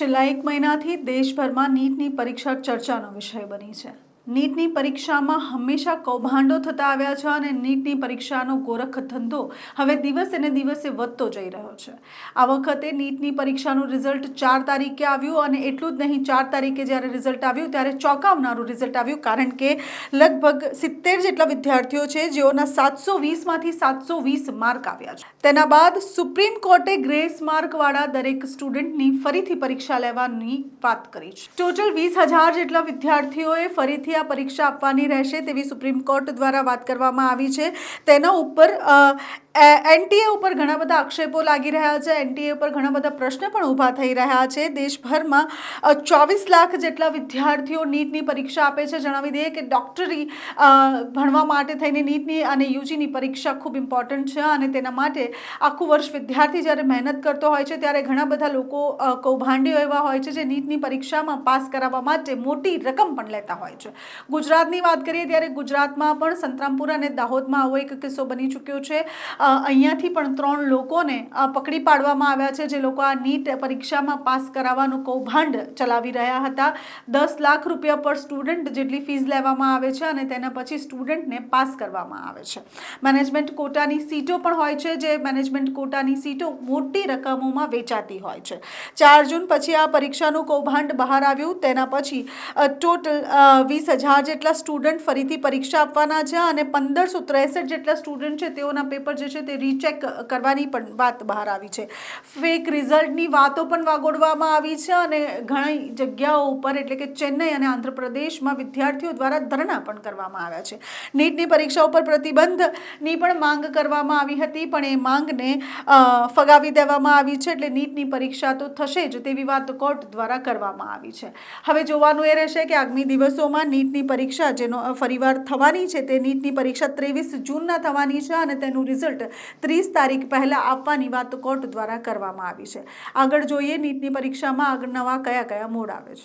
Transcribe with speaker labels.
Speaker 1: છેલ્લા એક મહિનાથી દેશભરમાં નીટની પરીક્ષા ચર્ચાનો વિષય બની છે. નીટની પરીક્ષામાં હંમેશા કૌભાંડો થતા આવ્યા છે અને નીટની પરીક્ષાનો ગોરખ ધંધો હવે દિવસે ને દિવસે વધતો જઈ રહ્યો છે. આ વખતે નીટની પરીક્ષાનું રિઝલ્ટ ચાર તારીખે આવ્યું અને એટલું જ નહીં, ચાર તારીખે જ્યારે રિઝલ્ટ આવ્યું ત્યારે ચોંકાવનારું રિઝલ્ટ આવ્યું, કારણ કે લગભગ સિત્તેર જેટલા વિદ્યાર્થીઓ છે જેઓના સાતસો વીસમાંથી સાતસો વીસ માર્ક આવ્યા છે. તેના બાદ સુપ્રીમ કોર્ટે ગ્રેસ માર્કવાળા દરેક સ્ટુડન્ટની ફરીથી પરીક્ષા લેવાની વાત કરી છે. ટોટલ વીસ હજાર જેટલા વિદ્યાર્થીઓએ ફરીથી આ પરીક્ષા આપવાની રહેશે તેવી સુપ્રીમ કોર્ટ દ્વારા વાત કરવામાં આવી છે. તેના ઉપર એનટીએ ઉપર ઘણા બધા આક્ષેપો લાગી રહ્યા છે. એનટીએ ઉપર ઘણા બધા પ્રશ્ન પણ ઊભા થઈ રહ્યા છે. દેશભરમાં ચોવીસ લાખ જેટલા વિદ્યાર્થીઓ નીટની પરીક્ષા આપે છે. જણાવી દઈએ કે ડૉક્ટરી ભણવા માટે થઈને નીટની અને યુજીની પરીક્ષા ખૂબ ઇમ્પોર્ટન્ટ છે અને તેના માટે આખું વર્ષ વિદ્યાર્થી જ્યારે મહેનત કરતો હોય છે, ત્યારે ઘણા બધા લોકો કૌભાંડીઓ એવા હોય છે જે નીટની પરીક્ષામાં પાસ કરાવવા માટે મોટી રકમ પણ લેતા હોય છે. ગુજરાતની વાત કરીએ ત્યારે ગુજરાતમાં પણ સંતરામપુર અને દાહોદમાં આવો એક કિસ્સો બની ચૂક્યો છે. અહીંયાથી પણ ત્રણ લોકોને પકડી પાડવામાં આવ્યા છે, જે લોકો આ નીટ પરીક્ષામાં પાસ કરાવવાનું કૌભાંડ ચલાવી રહ્યા હતા. દસ લાખ રૂપિયા પર સ્ટુડન્ટ જેટલી ફીસ લેવામાં આવે છે અને તેના પછી સ્ટુડન્ટને પાસ કરવામાં આવે છે. મેનેજમેન્ટ કોટાની સીટો પણ હોય છે, જે મેનેજમેન્ટ કોટાની સીટો મોટી રકમોમાં વેચાતી હોય છે. ચાર જૂન પછી આ પરીક્ષાનું કૌભાંડ બહાર આવ્યું. તેના પછી ટોટલ વીસ હજાર જેટલા સ્ટુડન્ટ ફરીથી પરીક્ષા આપવાના છે અને પંદરસો ત્રેસઠ જેટલા સ્ટુડન્ટ છે તેઓના પેપર જે છે તે રીચેક કરવાની પણ વાત બહાર આવી છે. ફેક રિઝલ્ટની વાતો પણ વાગોડવામાં આવી છે અને ઘણી જગ્યાઓ ઉપર એટલે કે ચેન્નઈ અને આંધ્રપ્રદેશમાં વિદ્યાર્થીઓ દ્વારા ધરણા પણ કરવામાં આવ્યા છે. નીટની પરીક્ષા ઉપર પ્રતિબંધની પણ માંગ કરવામાં આવી હતી, પણ એ માંગને ફગાવી દેવામાં આવી છે એટલે નીટની પરીક્ષા તો થશે જ તેવી વાત કોર્ટ દ્વારા કરવામાં આવી છે. હવે જોવાનું એ રહેશે કે આગામી દિવસોમાં નીટની પરીક્ષા, જેનો ફરીવાર થવાની છે તે નીટની પરીક્ષા ત્રેવીસ જૂનના થવાની છે અને તેનું રિઝલ્ટ ત્રીસ તારીખ પહેલાં આપવાની વાત કોર્ટ દ્વારા કરવામાં આવી છે. આગળ જોઈએ, નીટની પરીક્ષામાં આગળ નવા કયા કયા મોડ આવે છે.